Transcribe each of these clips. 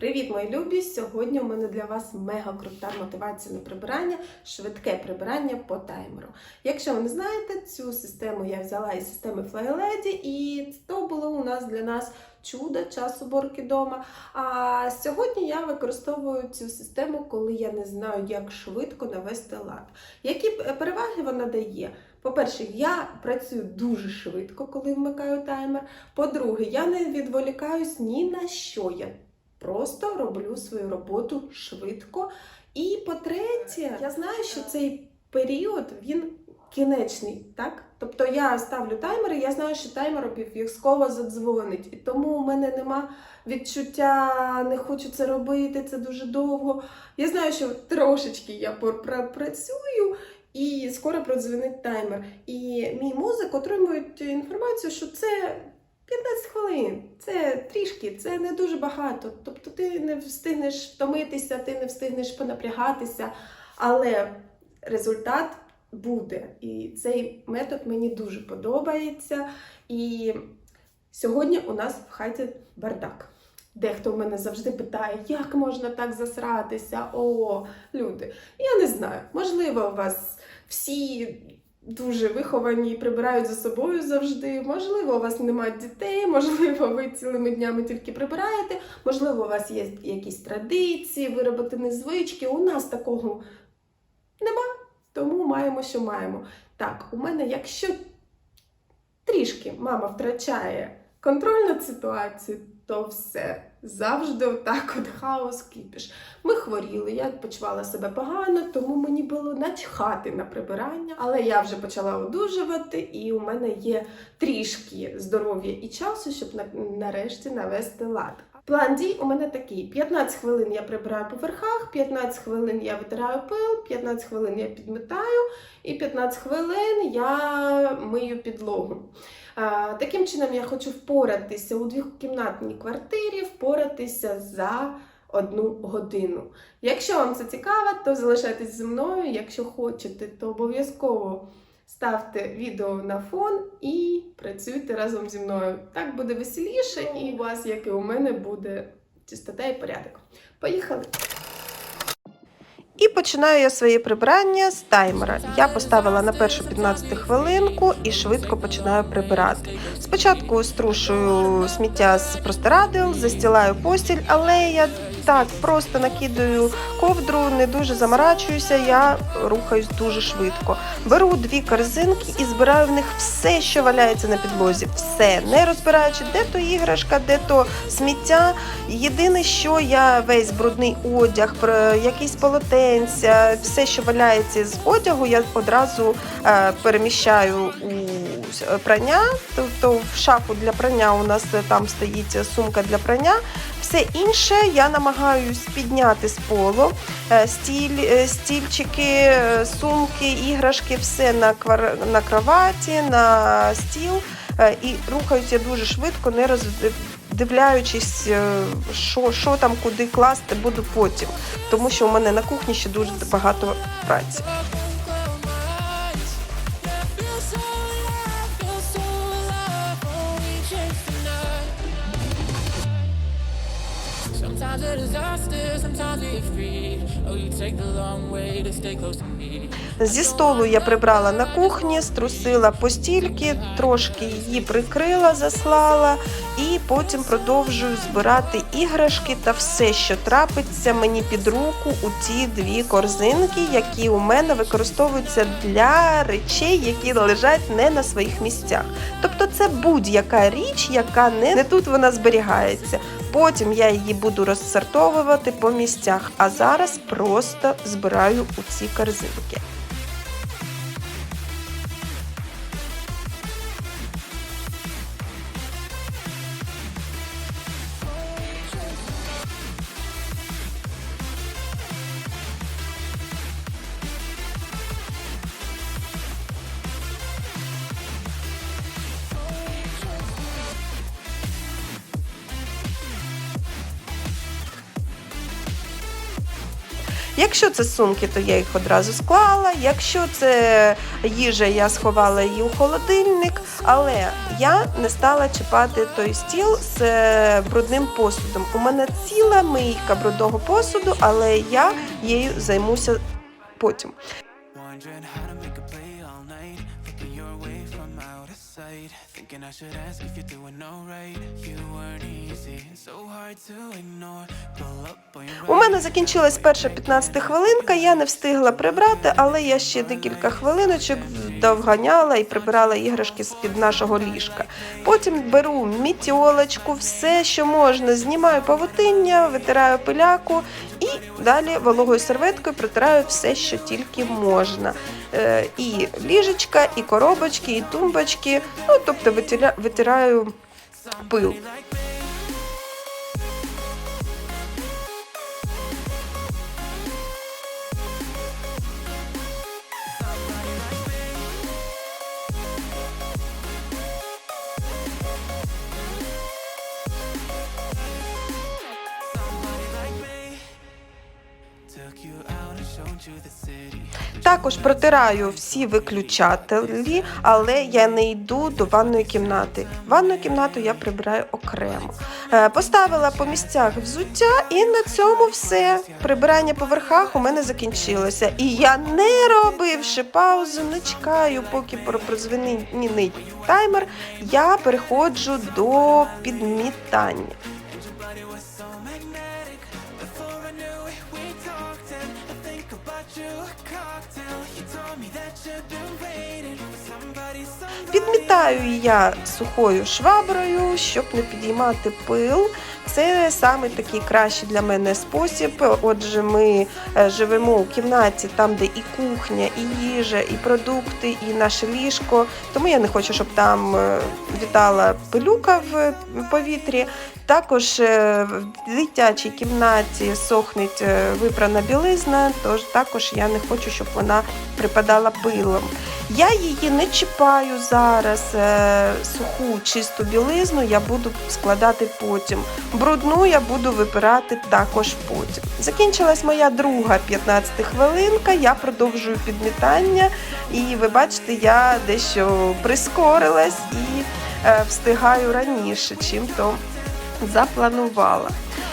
Привіт, мої любі! Сьогодні у мене для вас мега крута мотивація на прибирання, швидке прибирання по таймеру. Якщо ви не знаєте, цю систему я взяла із системи FlyLady, і то було у нас для нас чудо час уборки вдома. А сьогодні я використовую цю систему, коли я не знаю, як швидко навести лад. Які переваги вона дає? По-перше, я працюю дуже швидко, коли вмикаю таймер. По-друге, я не відволікаюсь ні на що. Я просто роблю свою роботу швидко. І по-третє, я знаю, що цей період він кінечний, так? Тобто я ставлю таймер, я знаю, що таймер обов'язково задзвонить. І тому у мене нема відчуття, не хочу це робити, це дуже довго. Я знаю, що трошечки я пропрацюю. І скоро продзвонить таймер. І мій мозок отримує інформацію, що це 15 хвилин. Це трішки, це не дуже багато. Тобто ти не встигнеш втомитися, ти не встигнеш понапрягатися, але результат буде. І цей метод мені дуже подобається. І сьогодні у нас в хаті бардак. Дехто в мене завжди питає, як можна так засратися? О, люди. Я не знаю, можливо, у вас всі дуже виховані і прибирають за собою завжди. Можливо, у вас немає дітей, можливо, ви цілими днями тільки прибираєте, можливо, у вас є якісь традиції, вироботені звички. У нас такого нема, тому маємо, що маємо. Так, у мене, якщо трішки мама втрачає контроль над ситуацією, то все. Завжди отак от хаос кипіш. Ми хворіли, я почувала себе погано, тому мені було начхати на прибирання. Але я вже почала одужувати, і у мене є трішки здоров'я і часу, щоб нарешті навести лад. План дій у мене такий: 15 хвилин я прибираю по верхах, 15 хвилин я витираю пил, 15 хвилин я підмітаю, і 15 хвилин я мию підлогу. Таким чином я хочу впоратися у двокімнатній квартирі, впоратися за одну годину. Якщо вам це цікаво, то залишайтесь зі мною. Якщо хочете, то обов'язково ставте відео на фон і працюйте разом зі мною. Так буде веселіше, і у вас, як і у мене, буде чистота і порядок. Поїхали! Починаю я своє прибирання з таймера. Я поставила на першу 15 хвилинку і швидко починаю прибирати. Спочатку струшую сміття з простирадил, застілаю постіль, але я так просто накидаю ковдру, не дуже заморачуюся, я рухаюсь дуже швидко. Беру дві корзинки і збираю в них все, що валяється на підлозі. Все, не розбираючи, де то іграшка, де то сміття. Єдине, що я весь брудний одяг, якісь полотенця, все, що валяється з одягу, я одразу е, переміщаю у прання. Тобто в шафу для прання у нас е, там стоїть сумка для прання. Все інше я намагаюсь підняти з полу. Е, Стіль, е, стільчики, е, сумки, іграшки, все на, квар... на кроваті, на стіл. І рухаюся дуже швидко, не роздивляючись, що, що там куди класти буду потім. Тому що у мене на кухні ще дуже багато праці. Sometimes a disaster, sometimes we're free. Oh, you take the long way to stay close to me. Зі столу я прибрала на кухні, струсила постільки, трошки її прикрила, заслала, і потім продовжую збирати іграшки та все, що трапиться мені під руку у ті дві корзинки, які у мене використовуються для речей, які лежать не на своїх місцях. Тобто це будь-яка річ, яка не, не тут вона зберігається. Потім я її буду розсортовувати по місцях, а зараз просто збираю у ці корзинки. Якщо це сумки, то я їх одразу склала. Якщо це їжа, я сховала її у холодильник. Але я не стала чіпати той стіл з е, брудним посудом. У мене ціла мийка брудного посуду, але я її займуся потім. Out. Thinking I should ask if you're doing alright. You weren't easy, so hard to ignore. Pull up on your У мене закінчилась перша 15 хвилинка. Я не встигла прибрати, але я ще декілька хвилиночок довганяла і прибирала іграшки з під нашого ліжка. Потім беру мітьолочку, все, що можна, знімаю павутиння, витираю пиляку і далі вологою серветкою протираю все, що тільки можна. Е, І ліжечка, і коробочки, і тумбочки. Ну тобто витираю пил. Також протираю всі виключателі, але я не йду до ванної кімнати. Ванну кімнату я прибираю окремо. Е, Поставила по місцях взуття, і на цьому все. Прибирання по верхах у мене закінчилося. І я, не робивши паузу, не чекаю, поки про- прозвенить таймер, я переходжу до підмітання. Підмітаю я сухою шваброю, щоб не підіймати пил. Це саме такий кращий для мене спосіб. Отже, ми е, живемо у кімнаті, там, де і кухня, і їжа, і продукти, і наше ліжко. Тому я не хочу, щоб там е, вітала пилюка в повітрі. Також е, в дитячій кімнаті сохнеть випрана білизна, тож також я не хочу, щоб вона припадала пилом. Я її не чіпаю зараз. е, Суху чисту білизну я буду складати потім. Брудну я буду випирати також потім. Закінчилась моя друга 15 хвилинка. Я продовжую підмітання, і ви бачите, я дещо прискорилась і е, встигаю раніше, чим то запланувала.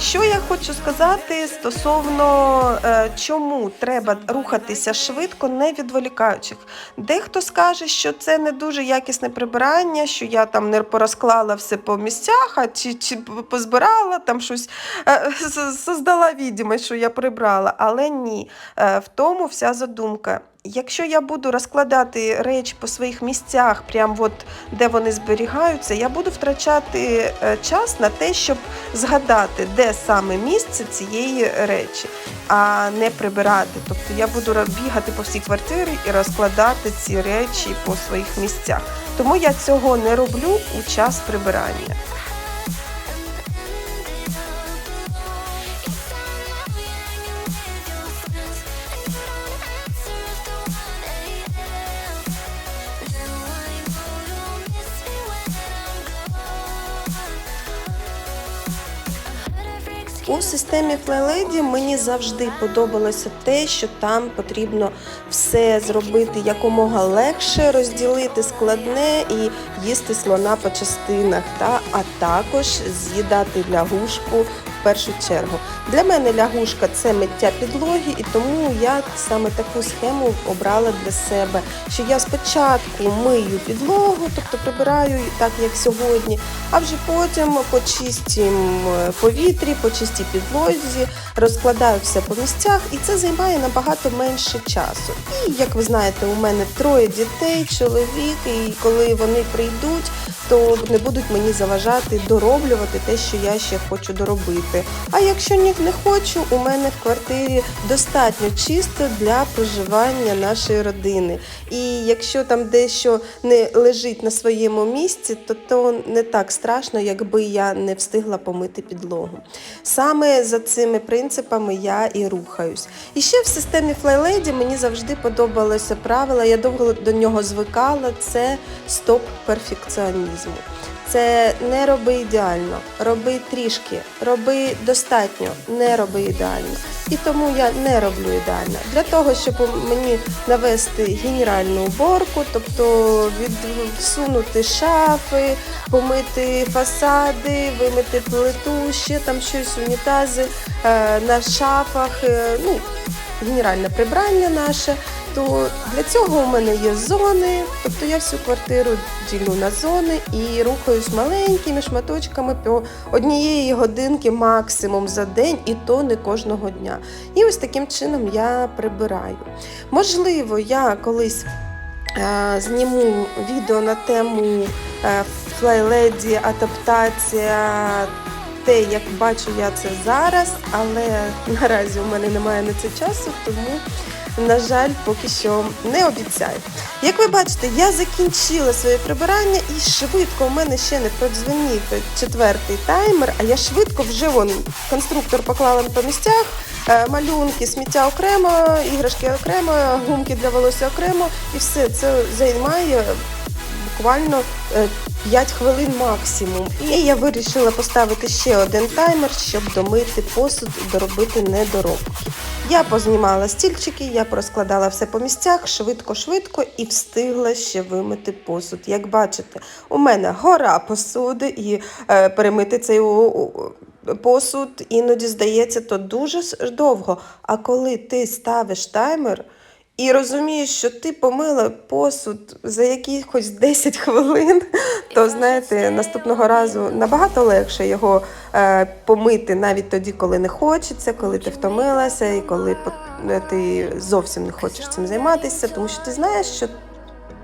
Що я хочу сказати стосовно е, чому треба рухатися швидко, не відволікаючись. Дехто скаже, що це не дуже якісне прибирання, що я там не порозклала все по місцях, а чи, чи позбирала там щось, е, создала відомість, що я прибрала. Але ні, е, в тому вся задумка. Якщо я буду розкладати речі по своїх місцях, прямо от де вони зберігаються, я буду втрачати е, час на те, щоб згадати, де саме місце цієї речі, а не прибирати. Тобто я буду бігати по всій квартирі і розкладати ці речі по своїх місцях. Тому я цього не роблю у час прибирання. У системі FlyLady мені завжди подобалося те, що там потрібно все зробити якомога легше, розділити складне і їсти слона по частинах, та, а також з'їдати лягушку першу чергу. Для мене лягушка це миття підлоги, і тому я саме таку схему обрала для себе. Що я спочатку мию підлогу, тобто прибираю так, як сьогодні, а вже потім по чистім е, повітрі, по чистій підлозі розкладаю все по місцях, і це займає набагато менше часу. І як ви знаєте, у мене троє дітей, чоловік, і коли вони прийдуть, то не будуть мені заважати дороблювати те, що я ще хочу доробити. А якщо ні, не хочу, у мене в квартирі достатньо чисто для проживання нашої родини. І якщо там дещо не лежить на своєму місці, то то не так страшно, якби я не встигла помити підлогу. Саме за цими принципами я і рухаюсь. І ще в системі FlyLady мені завжди подобалося правило, я довго до нього звикала. Це стоп перфекціонізму. це не роби ідеально, роби трішки, роби достатньо, не роби ідеально. І тому я не роблю ідеально. Для того, щоб мені навести генеральну уборку, тобто відсунути шафи, помити фасади, вимити плиту, ще там щось, унітази е, на шафах, е, ну, генеральне прибрання наше. То для цього у мене є зони, тобто я всю квартиру ділю на зони і рухаюсь маленькими шматочками по однієї годинки максимум за день, і то не кожного дня. І ось таким чином я прибираю. Можливо, я колись е, зніму відео на тему е, флайледі, адаптація. Те, як бачу я це зараз, але наразі у мене немає на це часу, тому на жаль, поки що не обіцяю. Як ви бачите, я закінчила своє прибирання і швидко у мене ще не продзвонів четвертий таймер, а я швидко вже вон конструктор поклала по місцях. е, Малюнки, сміття окремо, іграшки окремо, гумки для волосся окремо, і все це займає буквально е, 5 хвилин максимум. І я вирішила поставити ще один таймер, щоб домити посуд, і доробити недоробки. Я познімала стільчики, я проскладала все по місцях швидко-швидко і встигла ще вимити посуд. Як бачите, у мене гора посуди і е, перемити цей посуд іноді здається то дуже довго. А коли ти ставиш таймер. І розумієш, що ти помила посуд за якихось 10 хвилин, то знаєте, наступного разу набагато легше його е, помити навіть тоді, коли не хочеться, коли ти втомилася, і коли е, ти зовсім не хочеш цим займатися, тому що ти знаєш, що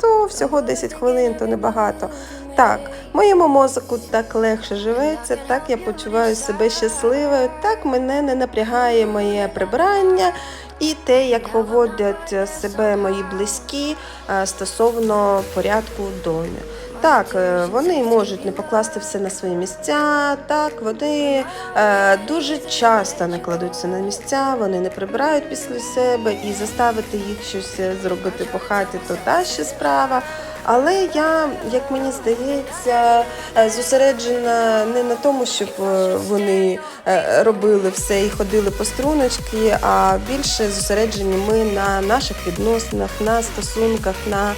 то всього 10 хвилин, то небагато. Так, моєму мозку так легше живеться, так я почуваю себе щасливою, так мене не напрягає моє прибирання і те, як поводять себе мої близькі е, стосовно порядку в домі. Так, е, вони можуть не покласти все на свої місця. Так, вони е, дуже часто не кладуть все на місця, вони не прибирають після себе і заставити їх щось е, зробити по хаті, то та ще справа. Але я, як мені здається, е, зосереджена не на тому, щоб е, вони е, робили все і ходили по струночки, а більше зосереджені ми на наших відносинах, на стосунках, на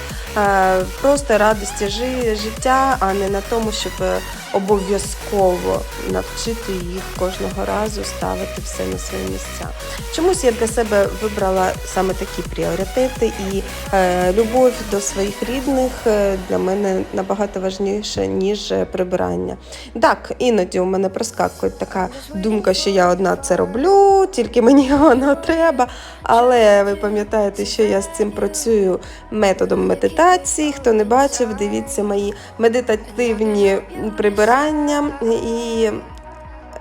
просто радості життя, а не на тому, щоб обов'язково навчити їх кожного разу ставити все на свої місця. Чомусь я для себе вибрала саме такі пріоритети, і е, любов до своїх рідних е, для мене набагато важніше, ніж е, прибирання. Так, іноді у мене проскакує така думка, що я одна це роблю, тільки мені воно треба. Але ви пам'ятаєте, що я з цим працюю методом медитації. Хто не бачив, дивіться мої медитативні прибирання і.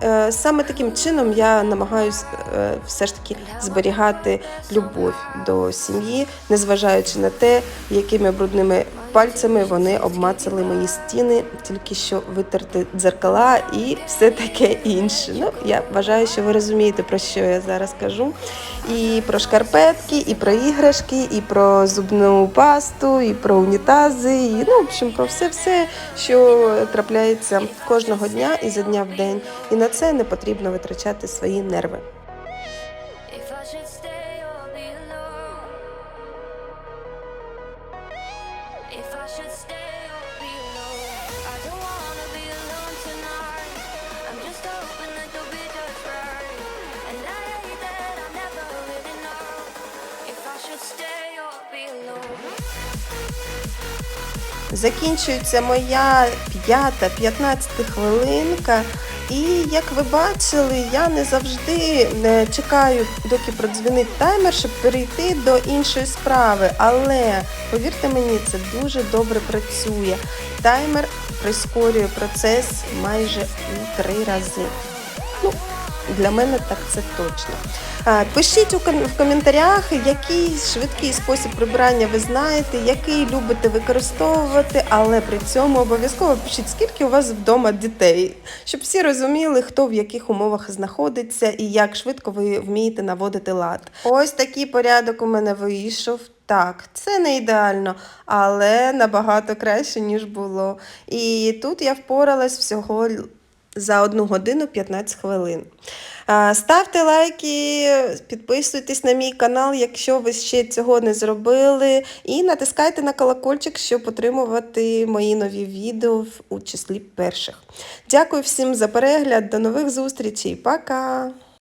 Е, Саме таким чином я намагаюся все ж таки зберігати любов до сім'ї, незважаючи на те, якими брудними пальцями вони обмацали мої стіни, тільки що витерти дзеркала і все таке інше. Ну, я вважаю, що ви розумієте, про що я зараз кажу. І про шкарпетки, і про іграшки, і про зубну пасту, і про унітази, і ну, в общем, про все-все, що трапляється кожного дня і за дня в день. І на це не потрібно витрачати свої нерви. Закінчується моя п'ята, 15 хвилинка. І як ви бачили, я не завжди не чекаю, доки продзвінить таймер, щоб перейти до іншої справи. Але повірте мені, це дуже добре працює. Таймер прискорює процес майже у три рази. Ну, для мене так це точно. А, Пишіть в коментарях, який швидкий спосіб прибирання ви знаєте, який любите використовувати, але при цьому обов'язково пишіть, скільки у вас вдома дітей, щоб всі розуміли, хто в яких умовах знаходиться і як швидко ви вмієте наводити лад. Ось такий порядок у мене вийшов. Так, це не ідеально, але набагато краще, ніж було. І тут я впоралась всього за 1 годину 15 хвилин. Ставте лайки, підписуйтесь на мій канал, якщо ви ще цього не зробили, і натискайте на колокольчик, щоб отримувати мої нові відео у числі перших. Дякую всім за перегляд, до нових зустрічей, пока!